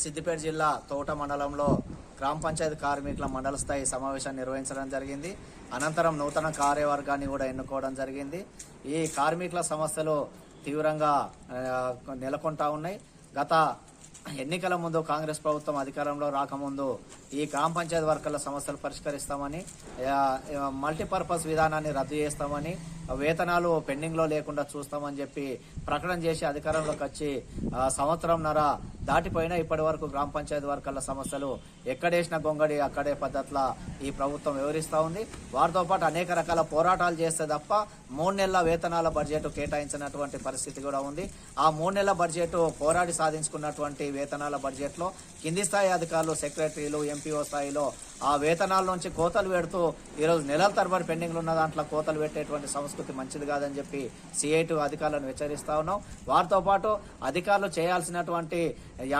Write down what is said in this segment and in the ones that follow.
సిద్దిపేట జిల్లా తోట మండలంలో గ్రామ పంచాయతీ కార్మికుల మండల స్థాయి సమావేశం నిర్వహించడం జరిగింది. అనంతరం నూతన కార్యవర్గాన్ని కూడా ఎన్నుకోవడం జరిగింది. ఈ కార్మికుల సమస్యలు తీవ్రంగా నెలకొంటా ఉన్నాయి. గత ఎన్నికల ముందు కాంగ్రెస్ ప్రభుత్వం అధికారంలో రాకముందు ఈ గ్రామ పంచాయతీ వర్గాల సమస్యలు పరిష్కరిస్తామని మల్టీపర్పస్ విధానాన్ని రద్దు చేస్తామని వేతనాలు పెండింగ్లో లేకుండా చూస్తామని చెప్పి ప్రకటన చేసి అధికారంలోకి వచ్చి సంవత్సరం సంవత్సరంన్నర దాటిపోయినా ఇప్పటి వరకు గ్రామ పంచాయతీ వర్గాల సమస్యలు ఎక్కడేసిన గొంగడి అక్కడే పద్ధతిలో ఈ ప్రభుత్వం వివరిస్తూ ఉంది. వారితో పాటు అనేక రకాల పోరాటాలు చేస్తే తప్ప మూడు నెలల వేతనాల బడ్జెట్ కేటాయించినటువంటి పరిస్థితి కూడా ఉంది. ఆ మూడు నెలల బడ్జెట్ పోరాడి సాధించుకున్నటువంటి వేతనాల బడ్జెట్లో కింది స్థాయి అధికారులు సెక్రటరీలు ఎంపీఓ స్థాయిలో ఆ వేతనాల నుంచి కోతలు పెడుతూ ఈరోజు నెలల తరబడి పెండింగ్లు ఉన్న దాంట్లో కోతలు పెట్టేటువంటి సంస్కృతి మంచిది కాదని చెప్పి సిఐటి అధికారులను హెచ్చరిస్తా ఉన్నాం. వారితో పాటు అధికారులు చేయాల్సినటువంటి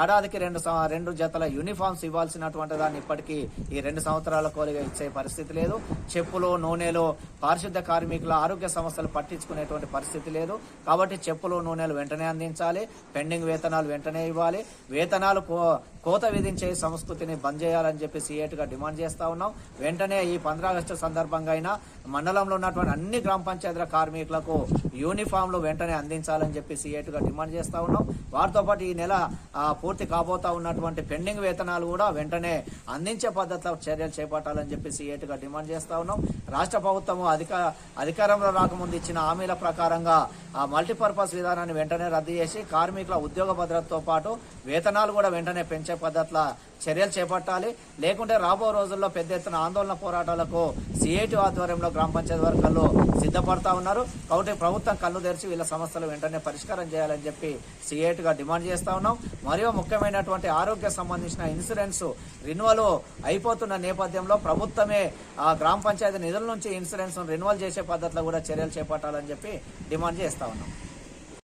ఏడాదికి రెండు రెండు జతల యూనిఫామ్స్ ఇవ్వాల్సినటువంటి దాన్ని ఇప్పటికీ ఈ రెండు సంవత్సరాల కోలుగా ఇచ్చే పరిస్థితి లేదు. చెప్పులు నూనెలు పారిశుద్ధ కార్మికుల ఆరోగ్య సమస్యలు పట్టించుకునేటువంటి పరిస్థితి లేదు. కాబట్టి చెప్పులు నూనెలు వెంటనే అందించాలి. పెండింగ్ వేతనాలు వెంటనే ఇవ్వాలి. వేతనాలు కోత విధించే సంస్కృతిని బంద్ చేయాలని చెప్పి సిఐటిగా డిమాండ్ చేస్తా ఉన్నాం. వెంటనే ఈ పంద్రా ఆగస్టు సందర్భంగా అయినా మండలంలో ఉన్నటువంటి అన్ని గ్రామ పంచాయతీల కార్మికులకు యూనిఫామ్లు వెంటనే అందించాలని చెప్పి సిఐటిగా డిమాండ్ చేస్తా ఉన్నాం. వారితో పాటు ఈ నెల పూర్తి కాబోతా ఉన్నటువంటి పెండింగ్ వేతనాలు కూడా వెంటనే అందించే పద్ధతిలో చర్యలు చేపట్టాలని చెప్పి సిఐటిగా డిమాండ్ చేస్తా ఉన్నాం. రాష్ట్ర ప్రభుత్వం అధిక అధికారంలో రాకముందు ఇచ్చిన హామీల ప్రకారంగా ఆ మల్టీపర్పస్ విధానాన్ని వెంటనే రద్దు చేసి కార్మికుల ఉద్యోగ భద్రతతో పాటు వేతనాలు కూడా వెంటనే పెంచే పద్ధతిలో చర్యలు చేపట్టాలి. లేకుంటే రాబో రోజుల్లో పెద్ద ఎత్తున ఆందోళన పోరాటాలకు సిఐటి ఆధ్వర్యంలో గ్రామ పంచాయతీ వర్గాల్లో సిద్ధపడతా ఉన్నారు. కాబట్టి ప్రభుత్వం కళ్ళు తెరిచి వీళ్ళ సమస్యలు వెంటనే పరిష్కారం చేయాలని చెప్పి సిఐటిగా డిమాండ్ చేస్తా ఉన్నాం. మరియు ముఖ్యమైనటువంటి ఆరోగ్య సంబంధించిన ఇన్సూరెన్స్ రిన్యువల్ అయిపోతున్న నేపథ్యంలో ప్రభుత్వమే ఆ గ్రామ పంచాయతీ నిధుల నుంచి ఇన్సూరెన్స్ రిన్యువల్ చేసే పద్ధతిలో కూడా చర్యలు చేపట్టాలని చెప్పి డిమాండ్ చేస్తా ఉన్నాం.